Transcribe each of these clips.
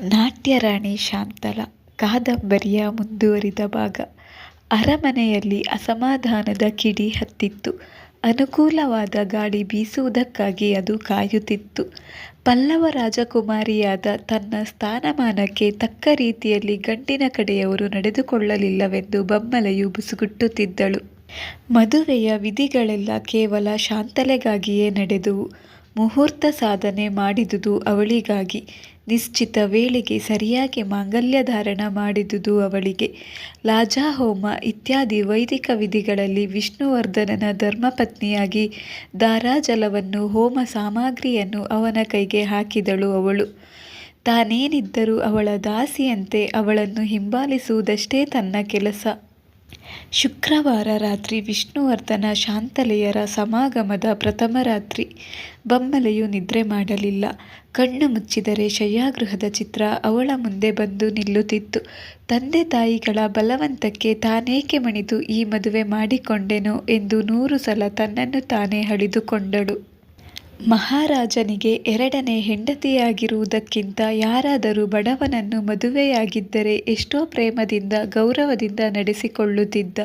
ನಾಟ್ಯರಾಣಿ ಶಾಂತಲ, ಕಾದಂಬರಿಯ ಮುಂದುವರಿದ ಭಾಗ ಅರಮನೆಯಲ್ಲಿ ಅಸಮಾಧಾನದ ಕಿಡಿ ಹತ್ತಿತ್ತು. ಅನುಕೂಲವಾದ ಗಾಳಿ ಬೀಸುವುದಕ್ಕಾಗಿ ಅದು ಕಾಯುತ್ತಿತ್ತು. ಪಲ್ಲವ ರಾಜಕುಮಾರಿಯಾದ ತನ್ನ ಸ್ಥಾನಮಾನಕ್ಕೆ ತಕ್ಕ ರೀತಿಯಲ್ಲಿ ಗಂಡಿನ ಕಡೆಯವರು ನಡೆದುಕೊಳ್ಳಲಿಲ್ಲವೆಂದು ಬಮ್ಮಲೆಯು ಬುಸುಗುಟ್ಟುತ್ತಿದ್ದಳು. ಮದುವೆಯ ವಿಧಿಗಳೆಲ್ಲ ಕೇವಲ ಶಾಂತಲೆಗಾಗಿಯೇ ನಡೆದುವು. ಮುಹೂರ್ತ ಸಾಧನೆ ಮಾಡಿದುದು ಅವಳಿಗಾಗಿ. ನಿಶ್ಚಿತ ವೇಳೆಗೆ ಸರಿಯಾಗಿ ಮಾಂಗಲ್ಯ ಧಾರಣ ಮಾಡಿದುದು ಅವಳಿಗೆ. ಲಾಜಾಹೋಮ ಇತ್ಯಾದಿ ವೈದಿಕ ವಿಧಿಗಳಲ್ಲಿ ವಿಷ್ಣುವರ್ಧನನ ಧರ್ಮಪತ್ನಿಯಾಗಿ ದಾರಾಜಲವನ್ನು ಹೋಮ ಸಾಮಗ್ರಿಯನ್ನು ಅವನ ಕೈಗೆ ಹಾಕಿದಳು ಅವಳು. ತಾನೇನಿದ್ದರೂ ಅವಳ ದಾಸಿಯಂತೆ ಅವಳನ್ನು ಹಿಂಬಾಲಿಸುವುದಷ್ಟೇ ತನ್ನ ಕೆಲಸ. ಶುಕ್ರವಾರ ರಾತ್ರಿ ವಿಷ್ಣುವರ್ಧನ ಶಾಂತಲೆಯರ ಸಮಾಗಮದ ಪ್ರಥಮ ರಾತ್ರಿ. ಬಮ್ಮಲೆಯು ನಿದ್ರೆ ಮಾಡಲಿಲ್ಲ. ಕಣ್ಣು ಮುಚ್ಚಿದರೆ ಶಯ್ಯಾಗೃಹದ ಚಿತ್ರ ಅವಳ ಮುಂದೆ ಬಂದು ನಿಲ್ಲುತ್ತಿತ್ತು. ತಂದೆ ತಾಯಿಗಳ ಬಲವಂತಕ್ಕೆ ತಾನೇಕೆ ಮಣಿದು ಈ ಮದುವೆ ಮಾಡಿಕೊಂಡೆನೋ ಎಂದು ನೂರು ಸಲ ತನ್ನನ್ನು ತಾನೇ ಹಳಿದುಕೊಂಡಳು. ಮಹಾರಾಜನಿಗೆ ಎರಡನೇ ಹೆಂಡತಿಯಾಗಿರುವುದಕ್ಕಿಂತ ಯಾರಾದರೂ ಬಡವನನ್ನು ಮದುವೆಯಾಗಿದ್ದರೆ ಎಷ್ಟೋ ಪ್ರೇಮದಿಂದ, ಗೌರವದಿಂದ ನಡೆಸಿಕೊಳ್ಳುತ್ತಿದ್ದ.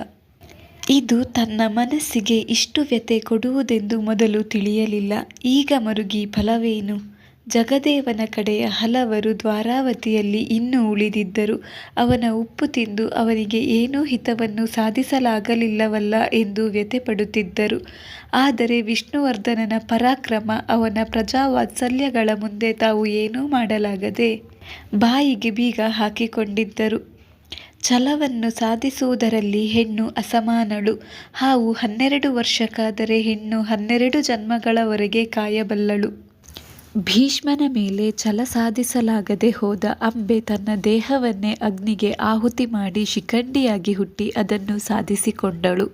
ಇದು ತನ್ನ ಮನಸ್ಸಿಗೆ ಇಷ್ಟು ವ್ಯಥೆ ಕೊಡುವುದೆಂದು ಮೊದಲು ತಿಳಿಯಲಿಲ್ಲ. ಈಗ ಮರುಗಿ, ಫಲವೇನು? ಜಗದೇವನ ಕಡೆಯ ಹಲವರು ದ್ವಾರಾವತಿಯಲ್ಲಿ ಇನ್ನೂ ಉಳಿದಿದ್ದರು. ಅವನ ಉಪ್ಪು ತಿಂದು ಅವನಿಗೆ ಏನೂ ಹಿತವನ್ನು ಸಾಧಿಸಲಾಗಲಿಲ್ಲವಲ್ಲ ಎಂದು ವ್ಯಥೆಪಡುತ್ತಿದ್ದರು. ಆದರೆ ವಿಷ್ಣುವರ್ಧನನ ಪರಾಕ್ರಮ, ಅವನ ಪ್ರಜಾವಾತ್ಸಲ್ಯಗಳ ಮುಂದೆ ತಾವು ಏನೂ ಮಾಡಲಾಗದೆ ಬಾಯಿಗೆ ಬೀಗ ಹಾಕಿಕೊಂಡಿದ್ದರು. ಛಲವನ್ನು ಸಾಧಿಸುವುದರಲ್ಲಿ ಹೆಣ್ಣು ಅಸಮಾನಳು. ಹಾವು ಹನ್ನೆರಡು ವರ್ಷಕ್ಕಾದರೆ ಹೆಣ್ಣು ಹನ್ನೆರಡು ಜನ್ಮಗಳವರೆಗೆ ಕಾಯಬಲ್ಲಳು. ಭೀಷ್ಮನ ಮೇಲೆ ಛಲ ಸಾಧಿಸಲಾಗದೆ ಹೋದ ಅಂಬೆ ತನ್ನ ದೇಹವನ್ನೇ ಅಗ್ನಿಗೆ ಆಹುತಿ ಮಾಡಿ ಶಿಖಂಡಿಯಾಗಿ ಹುಟ್ಟಿ ಅದನ್ನು ಸಾಧಿಸಿಕೊಂಡಳು.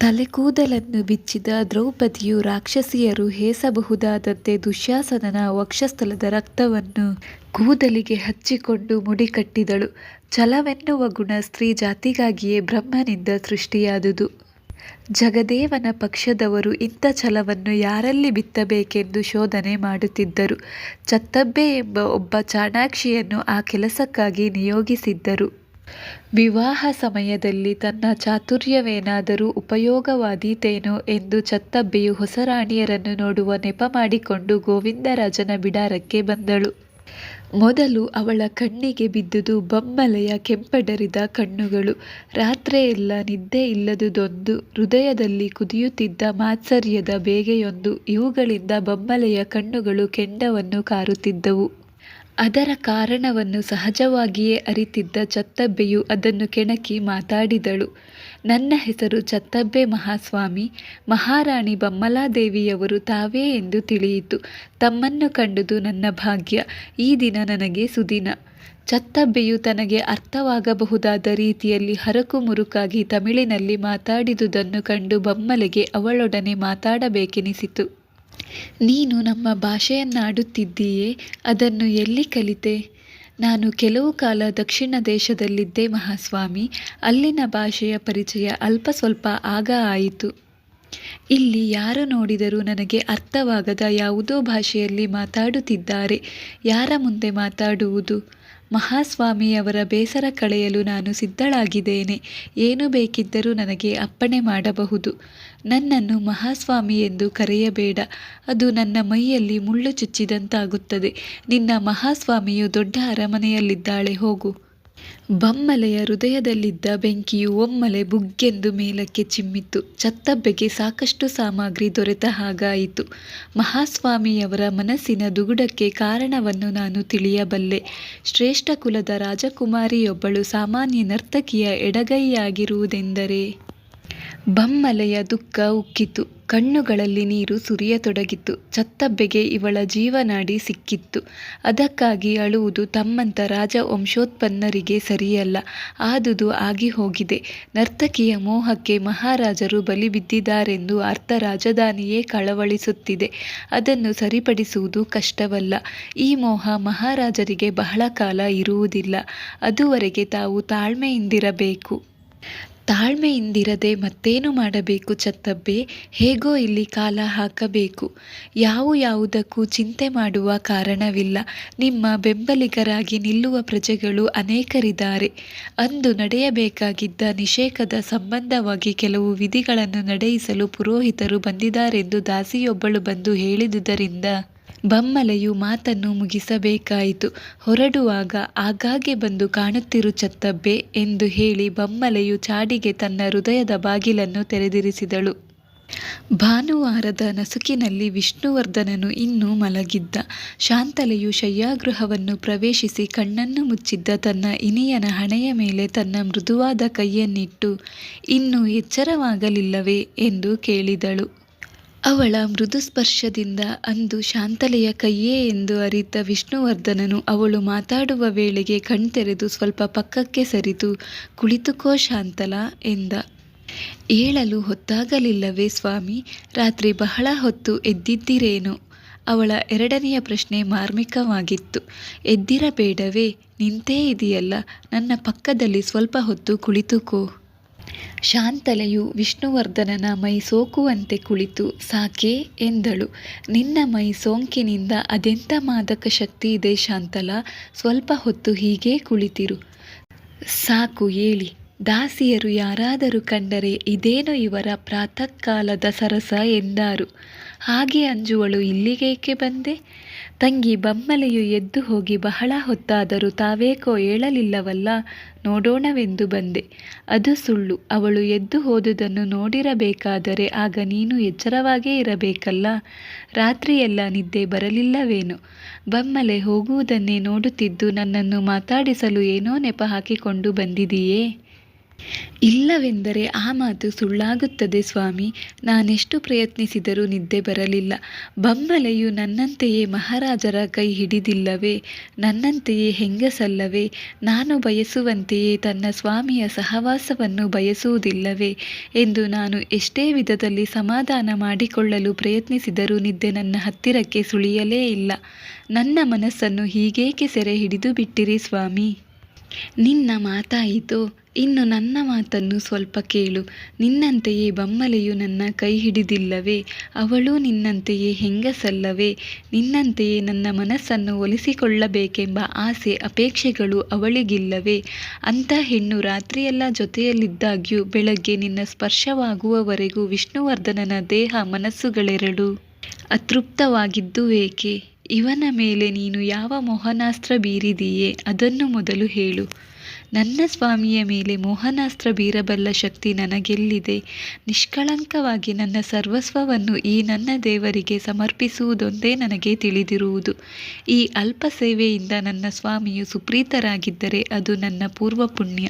ತಲೆಕೂದಲನ್ನು ಬಿಚ್ಚಿದ ದ್ರೌಪದಿಯು ರಾಕ್ಷಸಿಯರು ಹೇಸಬಹುದಾದಂತೆ ದುಶ್ಯಾಸನನ ವಕ್ಷಸ್ಥಲದ ರಕ್ತವನ್ನು ಕೂದಲಿಗೆ ಹಚ್ಚಿಕೊಂಡು ಮುಡಿ ಕಟ್ಟಿದಳು. ಛಲವೆನ್ನುವ ಗುಣ ಸ್ತ್ರೀ ಜಾತಿಗಾಗಿಯೇ ಬ್ರಹ್ಮನಿಂದ ಸೃಷ್ಟಿಯಾದುದು. ಜಗದೇವನ ಪಕ್ಷದವರು ಇಂಥ ಛಲವನ್ನು ಯಾರಲ್ಲಿ ಬಿತ್ತಬೇಕೆಂದು ಶೋಧನೆ ಮಾಡುತ್ತಿದ್ದರು. ಚತ್ತಬ್ಬೆ ಎಂಬ ಒಬ್ಬ ಚಾಣಾಕ್ಷಿಯನ್ನು ಆ ಕೆಲಸಕ್ಕಾಗಿ ನಿಯೋಗಿಸಿದ್ದರು. ವಿವಾಹ ಸಮಯದಲ್ಲಿ ತನ್ನ ಚಾತುರ್ಯವೇನಾದರೂ ಉಪಯೋಗವಾದೀತೇನೋ ಎಂದು ಚತ್ತಬ್ಬೆಯು ಹೊಸರಾಣಿಯರನ್ನು ನೋಡುವ ನೆಪ ಮಾಡಿಕೊಂಡು ಗೋವಿಂದರಾಜನ ಬಿಡಾರಕ್ಕೆ ಬಂದಳು. ಮೊದಲು ಅವಳ ಕಣ್ಣಿಗೆ ಬಿದ್ದುದು ಬಮ್ಮಲೆಯ ಕೆಂಪಡರಿದ ಕಣ್ಣುಗಳು. ರಾತ್ರೆಯೆಲ್ಲ ನಿದ್ದೆ ಇಲ್ಲದುದೊಂದು, ಹೃದಯದಲ್ಲಿ ಕುದಿಯುತ್ತಿದ್ದ ಮಾತ್ಸರ್ಯದ ಬೇಗೆಯೊಂದು. ಇವುಗಳಿಂದ ಬಮ್ಮಲೆಯ ಕಣ್ಣುಗಳು ಕೆಂಡವನ್ನು ಕಾರುತ್ತಿದ್ದವು. ಅದರ ಕಾರಣವನ್ನು ಸಹಜವಾಗಿಯೇ ಅರಿತಿದ್ದ ಚತ್ತಬ್ಬೆಯು ಅದನ್ನು ಕೆಣಕಿ ಮಾತಾಡಿದಳು. ನನ್ನ ಹೆಸರು ಚತ್ತಬ್ಬೆ ಮಹಾಸ್ವಾಮಿ. ಮಹಾರಾಣಿ ಬಮ್ಮಲಾದೇವಿಯವರು ತಾವೇ ಎಂದು ತಿಳಿಯಿತು. ತಮ್ಮನ್ನು ಕಂಡುದು ನನ್ನ ಭಾಗ್ಯ. ಈ ದಿನ ನನಗೆ ಸುದಿನ. ಚತ್ತಬ್ಬೆಯು ತನಗೆ ಅರ್ಥವಾಗಬಹುದಾದ ರೀತಿಯಲ್ಲಿ ಹರಕು ಮುರುಕಾಗಿ ತಮಿಳಿನಲ್ಲಿ ಮಾತಾಡಿದುದನ್ನು ಕಂಡು ಬಮ್ಮಲೆಗೆ ಅವಳೊಡನೆ ಮಾತಾಡಬೇಕೆನಿಸಿತು. ನೀನು ನಮ್ಮ ಭಾಷೆಯನ್ನಾಡುತ್ತಿದ್ದೀಯೇ ಅದನ್ನು ಎಲ್ಲಿ ಕಲಿತೆ? ನಾನು ಕೆಲವು ಕಾಲ ದಕ್ಷಿಣ ದೇಶದಲ್ಲಿದ್ದೆ ಮಹಾಸ್ವಾಮಿ. ಅಲ್ಲಿನ ಭಾಷೆಯ ಪರಿಚಯ ಅಲ್ಪ ಸ್ವಲ್ಪ ಆಗ ಆಯಿತು. ಇಲ್ಲಿ ಯಾರು ನೋಡಿದರೂ ನನಗೆ ಅರ್ಥವಾಗದ ಯಾವುದೋ ಭಾಷೆಯಲ್ಲಿ ಮಾತಾಡುತ್ತಿದ್ದಾರೆ. ಯಾರ ಮುಂದೆ ಮಾತಾಡುವುದು? ಮಹಾಸ್ವಾಮಿಯವರ ಬೇಸರ ಕಳೆಯಲು ನಾನು ಸಿದ್ಧಳಾಗಿದ್ದೇನೆ. ಏನು ಬೇಕಿದ್ದರೂ ನನಗೆ ಅಪ್ಪಣೆ ಮಾಡಬಹುದು. ನನ್ನನ್ನು ಮಹಾಸ್ವಾಮಿ ಎಂದು ಕರೆಯಬೇಡ. ಅದು ನನ್ನ ಮೈಯಲ್ಲಿ ಮುಳ್ಳು ಚುಚ್ಚಿದಂತಾಗುತ್ತದೆ. ನಿನ್ನ ಮಹಾಸ್ವಾಮಿಯು ದೊಡ್ಡ ಅರಮನೆಯಲ್ಲಿದ್ದಾಳೆ, ಹೋಗು. ಬಮ್ಮಲೆಯ ಹೃದಯದಲ್ಲಿದ್ದ ಬೆಂಕಿಯು ಒಮ್ಮಲೆ ಬುಗ್ಗೆಂದು ಮೇಲಕ್ಕೆ ಚಿಮ್ಮಿತು. ಚತ್ತಬ್ಬೆಗೆ ಸಾಕಷ್ಟು ಸಾಮಗ್ರಿ ದೊರೆತ ಹಾಗಾಯಿತು. ಮಹಾಸ್ವಾಮಿಯವರ ಮನಸ್ಸಿನ ದುಗುಡಕ್ಕೆ ಕಾರಣವನ್ನು ನಾನು ತಿಳಿಯಬಲ್ಲೆ. ಶ್ರೇಷ್ಠ ಕುಲದ ರಾಜಕುಮಾರಿಯೊಬ್ಬಳು ಸಾಮಾನ್ಯ ನರ್ತಕಿಯ ಎಡಗೈಯಾಗಿರುವುದೆಂದರೆ. ಬಮ್ಮಲೆಯ ದುಃಖ ಉಕ್ಕಿತು. ಕಣ್ಣುಗಳಲ್ಲಿ ನೀರು ಸುರಿಯತೊಡಗಿತು. ಚತ್ತಬ್ಬೆಗೆ ಇವಳ ಜೀವನಾಡಿ ಸಿಕ್ಕಿತ್ತು. ಅದಕ್ಕಾಗಿ ಅಳುವುದು ರಾಜ ರಾಜವಂಶೋತ್ಪನ್ನರಿಗೆ ಸರಿಯಲ್ಲ. ಆದುದು ಆಗಿ ಹೋಗಿದೆ ನರ್ತಕಿಯ ಮೋಹಕ್ಕೆ ಮಹಾರಾಜರು ಬಲಿಬಿದ್ದಿದ್ದಾರೆಂದು ಅರ್ಥ ರಾಜಧಾನಿಯೇ ಕಳವಳಿಸುತ್ತಿದೆ. ಅದನ್ನು ಸರಿಪಡಿಸುವುದು ಕಷ್ಟವಲ್ಲ. ಈ ಮೋಹ ಮಹಾರಾಜರಿಗೆ ಬಹಳ ಕಾಲ ಇರುವುದಿಲ್ಲ. ಅದುವರೆಗೆ ತಾವು ತಾಳ್ಮೆಯಿಂದಿರಬೇಕು. ತಾಳ್ಮೆಯಿಂದಿರದೆ ಮತ್ತೇನು ಮಾಡಬೇಕು ಚತ್ತಬ್ಬೆ ಹೇಗೋ ಇಲ್ಲಿ ಕಾಲ ಹಾಕಬೇಕು. ಯಾವು ಯಾವುದಕ್ಕೂ ಚಿಂತೆ ಮಾಡುವ ಕಾರಣವಿಲ್ಲ. ನಿಮ್ಮ ಬೆಂಬಲಿಗರಾಗಿ ನಿಲ್ಲುವ ಪ್ರಜೆಗಳು ಅನೇಕರಿದ್ದಾರೆ. ಅಂದು ನಡೆಯಬೇಕಾಗಿದ್ದ ನಿಷೇಕದ ಸಂಬಂಧವಾಗಿ ಕೆಲವು ವಿಧಿಗಳನ್ನು ನಡೆಯಿಸಲು ಪುರೋಹಿತರು ಬಂದಿದ್ದಾರೆಂದು ದಾಸಿಯೊಬ್ಬಳು ಬಂದು ಹೇಳಿದುದರಿಂದ ಬಮ್ಮಲೆಯು ಮಾತನ್ನು ಮುಗಿಸಬೇಕಾಯಿತು. ಹೊರಡುವಾಗ ಆಗಾಗ್ಗೆ ಬಂದು ಕಾಣುತ್ತಿರು ಚತ್ತಬ್ಬೆ ಎಂದು ಹೇಳಿ ಬಮ್ಮಲೆಯು ಚಾಡಿಗೆ ತನ್ನ ಹೃದಯದ ಬಾಗಿಲನ್ನು ತೆರೆದಿರಿಸಿದಳು. ಭಾನುವಾರದ ನಸುಕಿನಲ್ಲಿ ವಿಷ್ಣುವರ್ಧನನು ಇನ್ನೂ ಮಲಗಿದ್ದ. ಶಾಂತಲೆಯು ಶಯ್ಯಾಗೃಹವನ್ನು ಪ್ರವೇಶಿಸಿ ಕಣ್ಣನ್ನು ಮುಚ್ಚಿದ್ದ ತನ್ನ ಇನಿಯನ ಹಣೆಯ ಮೇಲೆ ತನ್ನ ಮೃದುವಾದ ಕೈಯನ್ನಿಟ್ಟು, ಇನ್ನೂ ಎಚ್ಚರವಾಗಲಿಲ್ಲವೇ? ಎಂದು ಕೇಳಿದಳು. ಅವಳ ಮೃದು ಸ್ಪರ್ಶದಿಂದ ಅಂದು ಶಾಂತಲೆಯ ಕೈಯೇ ಎಂದು ಅರಿತ ವಿಷ್ಣುವರ್ಧನನು ಅವಳು ಮಾತಾಡುವ ವೇಳೆಗೆ ಕಣ್ತೆರೆದು ಸ್ವಲ್ಪ ಪಕ್ಕಕ್ಕೆ ಸರಿದು, ಕುಳಿತುಕೋ ಶಾಂತಲ ಎಂದ. ಏಳಲು ಹೊತ್ತಾಗಲಿಲ್ಲವೇ ಸ್ವಾಮಿ? ರಾತ್ರಿ ಬಹಳ ಹೊತ್ತು ಎದ್ದಿದ್ದಿರೇನು? ಅವಳ ಎರಡನೆಯ ಪ್ರಶ್ನೆ ಮಾರ್ಮಿಕವಾಗಿತ್ತು. ಎದ್ದಿರಬೇಡವೇ? ನಿಂತೇ ಇದೆಯಲ್ಲ. ನನ್ನ ಪಕ್ಕದಲ್ಲಿ ಸ್ವಲ್ಪ ಹೊತ್ತು ಕುಳಿತುಕೋ. ಶಾಂತಲೆಯು ವಿಷ್ಣುವರ್ಧನನ ಮೈ ಸೋಕುವಂತೆ ಕುಳಿತು, ಸಾಕೆ ಎಂದಳು. ನಿನ್ನ ಮೈ ಸೋಂಕಿನಿಂದ ಅದೆಂಥ ಮಾದಕ ಶಕ್ತಿ ಇದೆ ಶಾಂತಲ? ಸ್ವಲ್ಪ ಹೊತ್ತು ಹೀಗೇ ಕುಳಿತಿರು. ಸಾಕು, ಏಳಿ. ದಾಸಿಯರು ಯಾರಾದರೂ ಕಂಡರೆ ಇದೇನು ಇವರ ಪ್ರಾತಃಕಾಲದ ಸರಸ ಎಂದಾರು. ಹಾಗೆ ಅಂಜುವಳು ಇಲ್ಲಿಗೇಕೆ ಬಂದೆ? ತಂಗಿ ಬಮ್ಮಲೆಯು ಎದ್ದು ಹೋಗಿ ಬಹಳ ಹೊತ್ತಾದರೂ ತಾವೇಕೋ ಏಳಲಿಲ್ಲವಲ್ಲ, ನೋಡೋಣವೆಂದು ಬಂದೆ. ಅದು ಸುಳ್ಳು. ಅವಳು ಎದ್ದು ಹೋದುದನ್ನು ನೋಡಿರಬೇಕಾದರೆ ಆಗ ನೀನು ಎಚ್ಚರವಾಗೇ ಇರಬೇಕಲ್ಲ. ರಾತ್ರಿಯೆಲ್ಲ ನಿದ್ದೆ ಬರಲಿಲ್ಲವೇನು? ಬಮ್ಮಲೆ ಹೋಗುವುದನ್ನೇ ನೋಡುತ್ತಿದ್ದು ನನ್ನನ್ನು ಮಾತಾಡಿಸಲು ಏನೋ ನೆಪ ಹಾಕಿಕೊಂಡು ಬಂದಿದೆಯೇ? ಇಲ್ಲವೆಂದರೆ ಆ ಮಾತು ಸುಳ್ಳಾಗುತ್ತದೆ ಸ್ವಾಮಿ. ನಾನೆಷ್ಟು ಪ್ರಯತ್ನಿಸಿದರೂ ನಿದ್ದೆ ಬರಲಿಲ್ಲ. ಬಮ್ಮಲೆಯು ನನ್ನಂತೆಯೇ ಮಹಾರಾಜರ ಕೈ ಹಿಡಿದಿಲ್ಲವೇ? ನನ್ನಂತೆಯೇ ಹೆಂಗಸಲ್ಲವೇ? ನಾನು ಬಯಸುವಂತೆಯೇ ತನ್ನ ಸ್ವಾಮಿಯ ಸಹವಾಸವನ್ನು ಬಯಸುವುದಿಲ್ಲವೇ? ಎಂದು ನಾನು ಎಷ್ಟೇ ವಿಧದಲ್ಲಿ ಸಮಾಧಾನ ಮಾಡಿಕೊಳ್ಳಲು ಪ್ರಯತ್ನಿಸಿದರೂ ನಿದ್ದೆ ನನ್ನ ಹತ್ತಿರಕ್ಕೆ ಸುಳಿಯಲೇ ಇಲ್ಲ. ನನ್ನ ಮನಸ್ಸನ್ನು ಹೀಗೇಕೆ ಸೆರೆ ಹಿಡಿದು ಬಿಟ್ಟಿರಿ ಸ್ವಾಮಿ? ನಿನ್ನ ಮಾತಾಯಿತು. ಇನ್ನು ನನ್ನ ಮಾತನ್ನು ಸ್ವಲ್ಪ ಕೇಳು. ನಿನ್ನಂತೆಯೇ ಬಮ್ಮಲೆಯು ನನ್ನ ಕೈ ಹಿಡಿದಿಲ್ಲವೇ? ಅವಳೂ ನಿನ್ನಂತೆಯೇ ಹೆಂಗಸಲ್ಲವೇ? ನಿನ್ನಂತೆಯೇ ನನ್ನ ಮನಸ್ಸನ್ನು ಒಲಿಸಿಕೊಳ್ಳಬೇಕೆಂಬ ಆಸೆ ಅಪೇಕ್ಷೆಗಳು ಅವಳಿಗಿಲ್ಲವೇ? ಅಂಥ ಹೆಣ್ಣು ರಾತ್ರಿಯೆಲ್ಲ ಜೊತೆಯಲ್ಲಿದ್ದಾಗ್ಯೂ ಬೆಳಗ್ಗೆ ನಿನ್ನ ಸ್ಪರ್ಶವಾಗುವವರೆಗೂ ವಿಷ್ಣುವರ್ಧನನ ದೇಹ ಮನಸ್ಸುಗಳೆರಡೂ ಅತೃಪ್ತವಾಗಿದ್ದು ಏಕೆ? ಇವನ ಮೇಲೆ ನೀನು ಯಾವ ಮೋಹನಾಸ್ತ್ರ ಬೀರಿದೀಯೆ? ಅದನ್ನು ಮೊದಲು ಹೇಳು. ನನ್ನ ಸ್ವಾಮಿಯ ಮೇಲೆ ಮೋಹನಾಸ್ತ್ರ ಬೀರಬಲ್ಲ ಶಕ್ತಿ ನನಗೆಲ್ಲಿದೆ? ನಿಷ್ಕಳಂಕವಾಗಿ ನನ್ನ ಸರ್ವಸ್ವವನ್ನು ಈ ನನ್ನ ದೇವರಿಗೆ ಸಮರ್ಪಿಸುವುದೊಂದೇ ನನಗೆ ತಿಳಿದಿರುವುದು. ಈ ಅಲ್ಪ ಸೇವೆಯಿಂದ ನನ್ನ ಸ್ವಾಮಿಯು ಸುಪ್ರೀತರಾಗಿದ್ದರೆ ಅದು ನನ್ನ ಪೂರ್ವ ಪುಣ್ಯ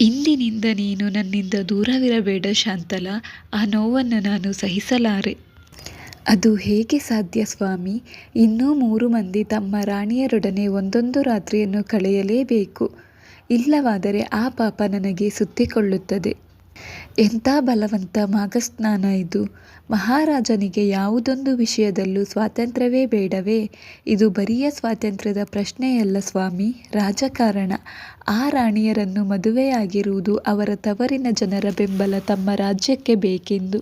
ಇಂದಿನಿಂದ ನೀನು ನನ್ನಿಂದ ದೂರವಿರಬೇಡ ಶಾಂತಲ, ಆ ನೋವನ್ನು ನಾನು ಸಹಿಸಲಾರೆ. ಅದು ಹೇಗೆ ಸಾಧ್ಯ, ಸ್ವಾಮಿ? ಇನ್ನೂ ಮೂರು ಮಂದಿ ತಮ್ಮ ರಾಣಿಯರೊಡನೆ ಒಂದೊಂದು ರಾತ್ರಿಯನ್ನು ಕಳೆಯಲೇಬೇಕು. ಇಲ್ಲವಾದರೆ ಆ ಪಾಪ ನನಗೆ ಸುತ್ತಿಕೊಳ್ಳುತ್ತದೆ. ಎಂಥ ಬಲವಂತ ಮಾಘಸ್ನಾನ ಇದು. ಮಹಾರಾಜನಿಗೆ ಯಾವುದೊಂದು ವಿಷಯದಲ್ಲೂ ಸ್ವಾತಂತ್ರ್ಯವೇ ಬೇಡವೇ? ಇದು ಬರಿಯ ಸ್ವಾತಂತ್ರ್ಯದ ಪ್ರಶ್ನೆಯಲ್ಲ ಸ್ವಾಮಿ. ರಾಜಕಾರಣ. ಆ ರಾಣಿಯರನ್ನು ಮದುವೆಯಾಗಿರುವುದು ಅವರ ತವರಿನ ಜನರ ಬೆಂಬಲ, ತಮ್ಮ ರಾಜ್ಯಕ್ಕೆ ಬೇಕೆಂದು.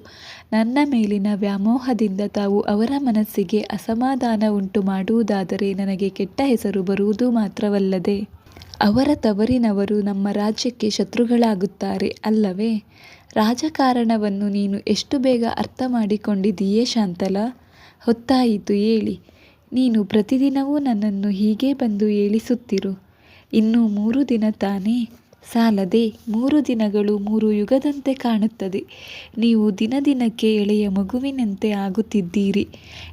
ನನ್ನ ಮೇಲಿನ ವ್ಯಾಮೋಹದಿಂದ ತಾವು ಅವರ ಮನಸ್ಸಿಗೆ ಅಸಮಾಧಾನ ಉಂಟು ಮಾಡುವುದಾದರೆ ನನಗೆ ಕೆಟ್ಟ ಹೆಸರು ಬರುವುದು ಮಾತ್ರವಲ್ಲದೆ. ಅವರ ತವರಿನವರು ನಮ್ಮ ರಾಜ್ಯಕ್ಕೆ ಶತ್ರುಗಳಾಗುತ್ತಾರೆ ಅಲ್ಲವೇ? ರಾಜಕಾರಣವನ್ನು ನೀನು ಎಷ್ಟು ಬೇಗ ಅರ್ಥ ಮಾಡಿಕೊಂಡಿದ್ದೀಯೇ ಶಾಂತಲ? ಹೊತ್ತಾಯಿತು ಏಳಿ. ನೀನು ಪ್ರತಿದಿನವೂ ನನ್ನನ್ನು ಹೀಗೆ ಬಂದು ಏಳಿಸುತ್ತಿರು. ಇನ್ನೂ ಮೂರು ದಿನ ತಾನೇ? ಸಾಲದೆ, ಮೂರು ದಿನಗಳು ಮೂರು ಯುಗದಂತೆ ಕಾಣುತ್ತದೆ. ನೀವು ದಿನ ದಿನಕ್ಕೆ ಎಳೆಯ ಮಗುವಿನಂತೆ ಆಗುತ್ತಿದ್ದೀರಿ.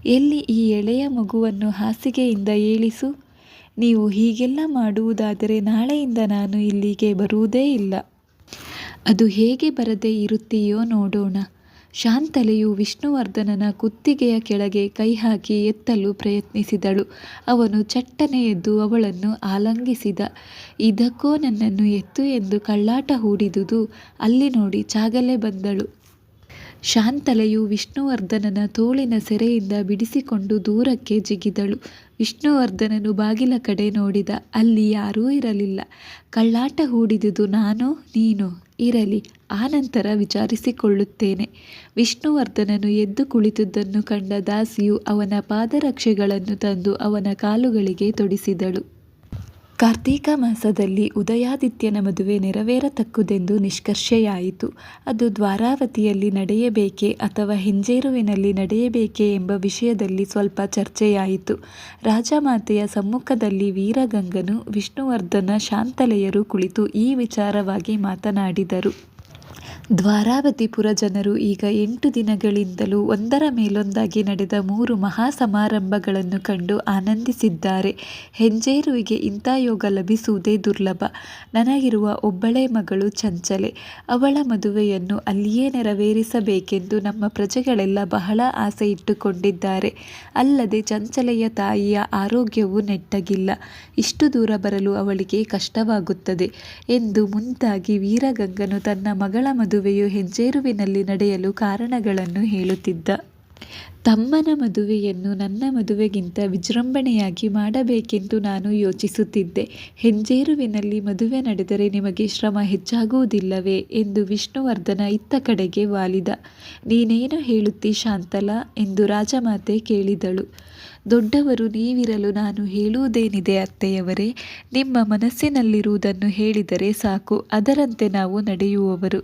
ಎಲ್ಲಿ ಈ ಎಳೆಯ ಮಗುವನ್ನು ಹಾಸಿಗೆಯಿಂದ ಏಳಿಸು? ನೀವು ಹೀಗೆಲ್ಲ ಮಾಡುವುದಾದರೆ ನಾಳೆಯಿಂದ ನಾನು ಇಲ್ಲಿಗೆ ಬರುವುದೇ ಇಲ್ಲ. ಅದು ಹೇಗೆ ಬರದೇ ಇರುತ್ತೀಯೋ ನೋಡೋಣ. ಶಾಂತಲೆಯು ವಿಷ್ಣುವರ್ಧನನ ಕುತ್ತಿಗೆಯ ಕೆಳಗೆ ಕೈ ಹಾಕಿ ಎತ್ತಲು ಪ್ರಯತ್ನಿಸಿದಳು. ಅವನು ಚಟ್ಟನೆ ಎದ್ದು ಅವಳನ್ನು ಆಲಂಗಿಸಿದ. ಇದಕ್ಕೋ ನನ್ನನ್ನು ಎತ್ತು ಎಂದು ಕಳ್ಳಾಟ ಹೂಡಿದುದು ಅಲ್ಲಿ ನೋಡಿ ಚಾಗಲೆ ಬಂದಳು. ಶಾಂತಲೆಯು ವಿಷ್ಣುವರ್ಧನನ ತೋಳಿನ ಸೆರೆಯಿಂದ ಬಿಡಿಸಿಕೊಂಡು ದೂರಕ್ಕೆ ಜಿಗಿದಳು. ವಿಷ್ಣುವರ್ಧನನು ಬಾಗಿಲ ಕಡೆ ನೋಡಿದ ಅಲ್ಲಿ ಯಾರೂ ಇರಲಿಲ್ಲ. ಕಳ್ಳಾಟ ಹೂಡಿದುದು ನಾನು ನೀನು? ಇರಲಿ, ಆನಂತರ ವಿಚಾರಿಸಿಕೊಳ್ಳುತ್ತೇನೆ. ವಿಷ್ಣುವರ್ಧನನು ಎದ್ದು ಕುಳಿತುದನ್ನು ಕಂಡ ದಾಸಿಯು ಅವನ ಪಾದರಕ್ಷೆಗಳನ್ನು ತಂದು ಅವನ ಕಾಲುಗಳಿಗೆ ತೊಡಿಸಿದಳು. ಕಾರ್ತೀಕ ಮಾಸದಲ್ಲಿ ಉದಯಾದಿತ್ಯನ ಮದುವೆ ನೆರವೇರತಕ್ಕುದೆಂದು ನಿಷ್ಕರ್ಷೆಯಾಯಿತು. ಅದು ದ್ವಾರಾವತಿಯಲ್ಲಿ ನಡೆಯಬೇಕೇ ಅಥವಾ ಹಿಂಜೇರುವಿನಲ್ಲಿ ನಡೆಯಬೇಕೇ ಎಂಬ ವಿಷಯದಲ್ಲಿ ಸ್ವಲ್ಪ ಚರ್ಚೆಯಾಯಿತು. ರಾಜಮಾತೆಯ ಸಮ್ಮುಖದಲ್ಲಿ ವೀರಗಂಗನು ವಿಷ್ಣುವರ್ಧನ ಶಾಂತಲೆಯರು ಕುಳಿತು ಈ ವಿಚಾರವಾಗಿ ಮಾತನಾಡಿದರು. ದ್ವಾರಾವತಿಪುರ ಜನರು ಈಗ ಎಂಟು ದಿನಗಳಿಂದಲೂ ಒಂದರ ಮೇಲೊಂದಾಗಿ ನಡೆದ ಮೂರು ಮಹಾ ಸಮಾರಂಭಗಳನ್ನು ಕಂಡು ಆನಂದಿಸಿದ್ದಾರೆ. ಹೆಂಜೇರುವಿಗೆ ಇಂಥ ಯೋಗ ಲಭಿಸುವುದೇ ದುರ್ಲಭ. ನನಗಿರುವ ಒಬ್ಬಳೇ ಮಗಳು ಚಂಚಲೆ. ಅವಳ ಮದುವೆಯನ್ನು ಅಲ್ಲಿಯೇ ನೆರವೇರಿಸಬೇಕೆಂದು ನಮ್ಮ ಪ್ರಜೆಗಳೆಲ್ಲ ಬಹಳ ಆಸೆ ಇಟ್ಟುಕೊಂಡಿದ್ದಾರೆ. ಅಲ್ಲದೆ ಚಂಚಲೆಯ ತಾಯಿಯ ಆರೋಗ್ಯವು ನೆಟ್ಟಗಿಲ್ಲ. ಇಷ್ಟು ದೂರ ಬರಲು ಅವಳಿಗೆ ಕಷ್ಟವಾಗುತ್ತದೆ. ಎಂದು ಮುಂದಾಗಿ ವೀರಗಂಗನು ತನ್ನ ಮಗಳ ಮದುವೆಯು ಹೆಂಜೇರುವಿನಲ್ಲಿ ನಡೆಯಲು ಕಾರಣಗಳನ್ನು ಹೇಳುತ್ತಿದ್ದ. ತಮ್ಮನ ಮದುವೆಯನ್ನು ನನ್ನ ಮದುವೆಗಿಂತ ವಿಜೃಂಭಣೆಯಾಗಿ ಮಾಡಬೇಕೆಂದು ನಾನು ಯೋಚಿಸುತ್ತಿದ್ದೆ. ಹೆಂಜೇರುವಿನಲ್ಲಿ ಮದುವೆ ನಡೆದರೆ ನಿಮಗೆ ಶ್ರಮ ಹೆಚ್ಚಾಗುವುದಿಲ್ಲವೇ ಎಂದು ವಿಷ್ಣುವರ್ಧನ ಇತ್ತ ಕಡೆಗೆ ವಾಲಿದ. ನೀನೇನು ಹೇಳುತ್ತಿ ಶಾಂತಲಾ ಎಂದು ರಾಜಮಾತೆ ಕೇಳಿದಳು. ದೊಡ್ಡವರು, ನೀವಿರಲು ನಾನು ಹೇಳುವುದೇನಿದೆ ಅತ್ತೆಯವರೇ? ನಿಮ್ಮ ಮನಸ್ಸಿನಲ್ಲಿರುವುದನ್ನು ಹೇಳಿದರೆ ಸಾಕು, ಅದರಂತೆ ನಾವು ನಡೆಯುವವರು.